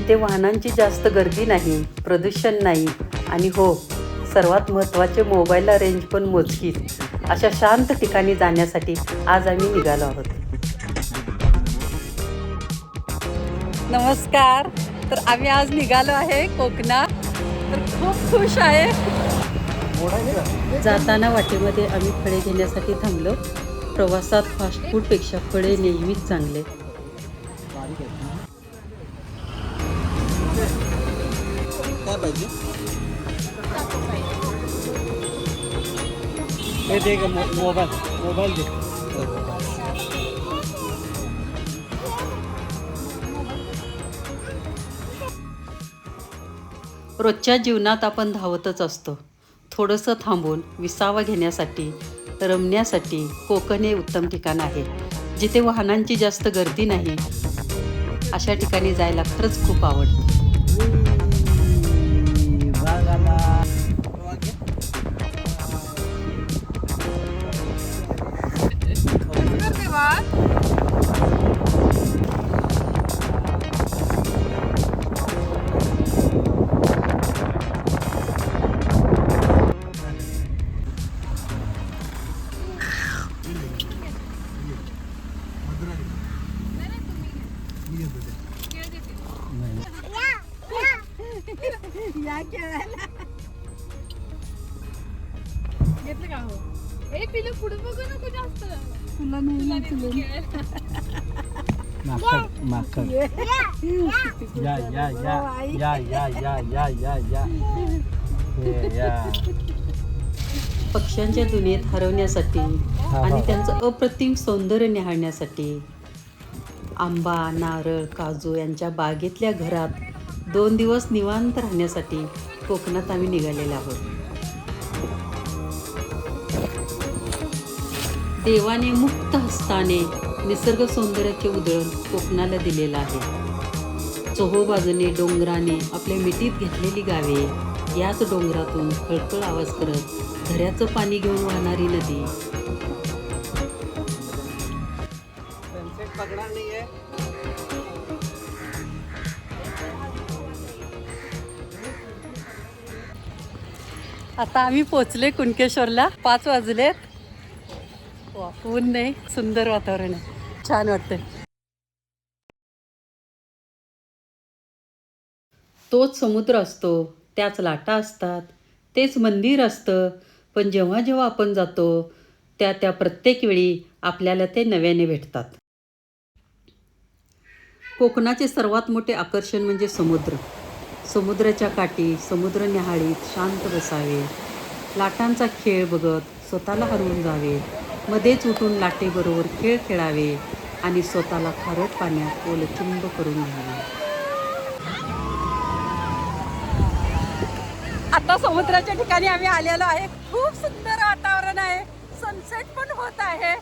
जिथे वाहनांची जास्त गर्दी नाही प्रदूषण नाही. आणि हो सर्वात महत्त्वाचे मोबाईलला रेंज पण मोजकीच. अशा शांत ठिकाणी जाण्यासाठी आज आम्ही निघालो आहोत. नमस्कार. तर आम्ही आज निघालो आहे कोकणात. तर खूप खुश आहे. जाताना वाटेमध्ये आम्ही फळे घेण्यासाठी थांबलो. प्रवासात फास्ट फूडपेक्षा फळे नेहमीच चांगले. पाहिजे. हे दे मोबाईल मोबाईल दे. रोजच्या जीवनात आपण धावतच असतो. थोडंसं थांबून विसावा घेण्यासाठी रमण्यासाठी कोकण हे उत्तम ठिकाण आहे. जिथे वाहनांची जास्त गर्दी नाही अशा ठिकाणी जायला खरंच खूप आवडतं. घेतलं का हो? ए पिलं पुढे बघू नको जास्त. तुला माकड माकड या या. या या या या या या या या पक्ष्यांच्या दुनियेत हरवण्यासाठी आणि त्यांचं अप्रतिम सौंदर्य निहाळण्यासाठी आंबा नारळ काजू यांच्या बागेतल्या घरात दोन दिवस निवांत राहण्यासाठी कोकणात आम्ही निघालेलो आहोत. देवाने मुक्त हस्ताने निसर्ग सौंदर्याचे उधळण कोकणाला दिलेलं आहे. चोहोबाजूने डोंगराने आपल्या मिठीत घेतलेली गावे याच डोंगरातून खळखळ आवाज करत झऱ्याचं पाणी घेऊन वाहणारी नदी. आता आम्ही पोचले कुणकेश्वरला. पाच वाजलेत. ऊन नाही सुंदर वातावरण आहे. छान वाटतंय. तोच समुद्र असतो त्याच लाटा असतात तेच मंदिर असतं पण जेव्हा जेव्हा आपण जातो त्या त्या प्रत्येक वेळी आपल्याला ते नव्याने भेटतात. कोकणाचे सर्वात मोठे आकर्षण म्हणजे समुद्र. समुद्राच्या काठी समुद्र न्याहाळीत शांत बसावे. लाटांचा खेळ बघत स्वतःला हरवून जावे. मध्येच उठून लाटेबरोबर खेळ खेळावे आणि स्वतःला खारट पाण्यात ओलचिंब करून घ्यावे. आता समुद्राच्या ठिकाणी आम्ही आलेलो आहे. खूप सुंदर वातावरण आहे. सनसेट पण होत आहे.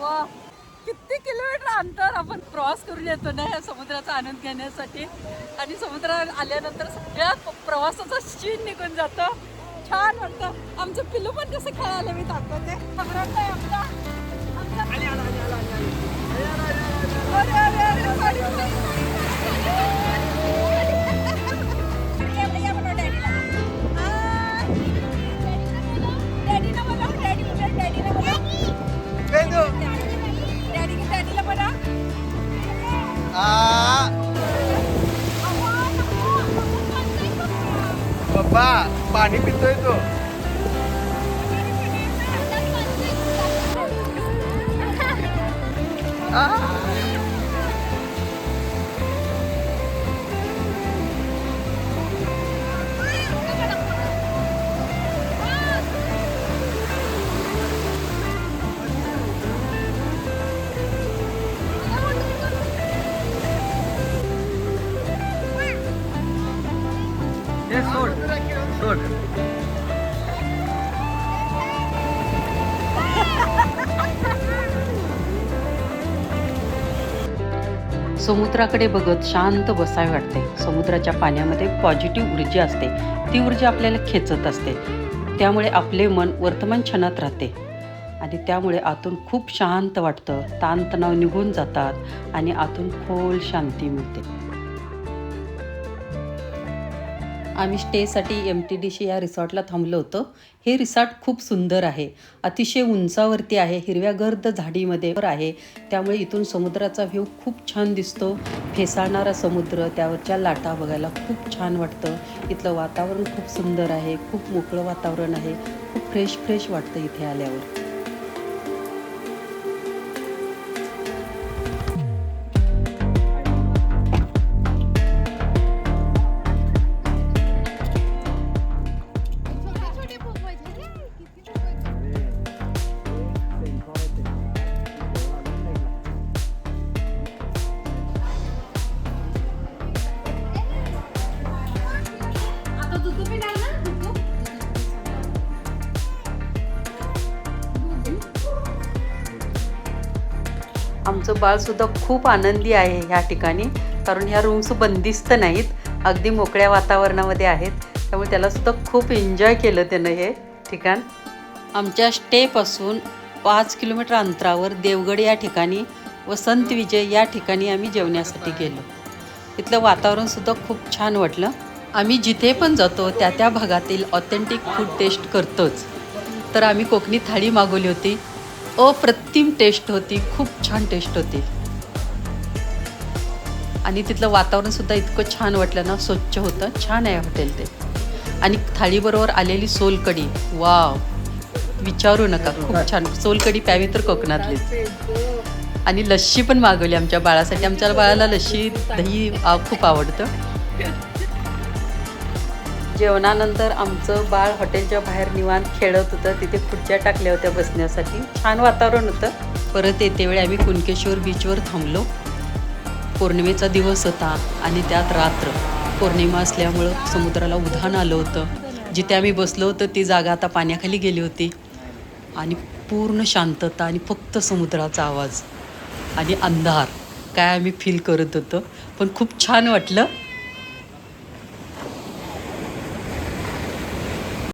वा किती किलोमीटर अंतर आपण क्रॉस करून येतो ना या समुद्राचा आनंद घेण्यासाठी? आणि समुद्रात आल्यानंतर सगळ्यात प्रवासाचा शीण निघून जातो. छान वाटतं. आमचं पिल्लू पण कसं खेळायला मी दाखवते आमचा- Ah. papá, Papa, pani pito ito. Ah! सोड. सोड. समुद्राकडे बघत शांत बसावे वाटते. समुद्राच्या पाण्यामध्ये पॉझिटिव्ह ऊर्जा असते. ती ऊर्जा आपल्याला खेचत असते. त्यामुळे आपले मन वर्तमान क्षणात राहते. आणि त्यामुळे आतून खूप शांत वाटतं. ताणतणाव निघून जातात आणि आतून खोल शांती मिळते. आम्ही स्टेसाठी एम टी डी सी या रिसॉर्टला थांबलो होतो. हे रिसॉर्ट खूप सुंदर आहे. अतिशय उंचावरती आहे. हिरव्या गर्द झाडीमध्ये आहे. त्यामुळे इथून समुद्राचा व्ह्यू खूप छान दिसतो. फेसाळणारा समुद्र त्यावरच्या लाटा बघायला खूप छान वाटतं. इथलं वातावरण खूप सुंदर आहे. खूप मोकळं वातावरण आहे. खूप फ्रेश फ्रेश वाटतं इथे आल्यावर. आमचं बाळसुद्धा खूप आनंदी आहे ह्या ठिकाणी कारण ह्या रूम्स बंदिस्त नाहीत अगदी मोकळ्या वातावरणामध्ये आहेत. त्यामुळे त्यालासुद्धा खूप एन्जॉय केलं त्यानं हे ठिकाण. आमच्या स्टेपासून पाच किलोमीटर अंतरावर देवगड या ठिकाणी वसंत विजय या ठिकाणी आम्ही जेवण्यासाठी गेलो. इथलं वातावरणसुद्धा खूप छान वाटलं. आम्ही जिथे पण जातो त्या त्या भागातील ऑथेंटिक फूड टेस्ट करतोच. तर आम्ही कोकणी थाळी मागवली होती. अप्रतिम टेस्ट होती खूप छान टेस्ट होती. आणि तिथलं वातावरणसुद्धा इतकं छान वाटलं ना स्वच्छ होतं छान आहे हॉटेल ते. आणि थाळीबरोबर आलेली सोलकडी वाव. विचारू नका खूप छान. सोलकडी प्यावी तर कोकणातली. आणि लस्सी पण मागवली आमच्या बाळासाठी. आमच्या बाळाला लस्सी दही खूप आवडतं. जेवणानंतर आमचं बाळ हॉटेलच्या बाहेर निवांत खेळत होतं. तिथे खुर्च्या टाकल्या होत्या बसण्यासाठी. छान वातावरण होतं. परत येते वेळी आम्ही कुणकेश्वर बीचवर थांबलो. पौर्णिमेचा दिवस होता आणि त्यात रात्र. पौर्णिमा असल्यामुळं समुद्राला उधाण आलं होतं. जिथे आम्ही बसलो होतो ती जागा आता पाण्याखाली गेली होती. आणि पूर्ण शांतता आणि फक्त समुद्राचा आवाज आणि अंधार काय आम्ही फील करत होतो. पण खूप छान वाटलं.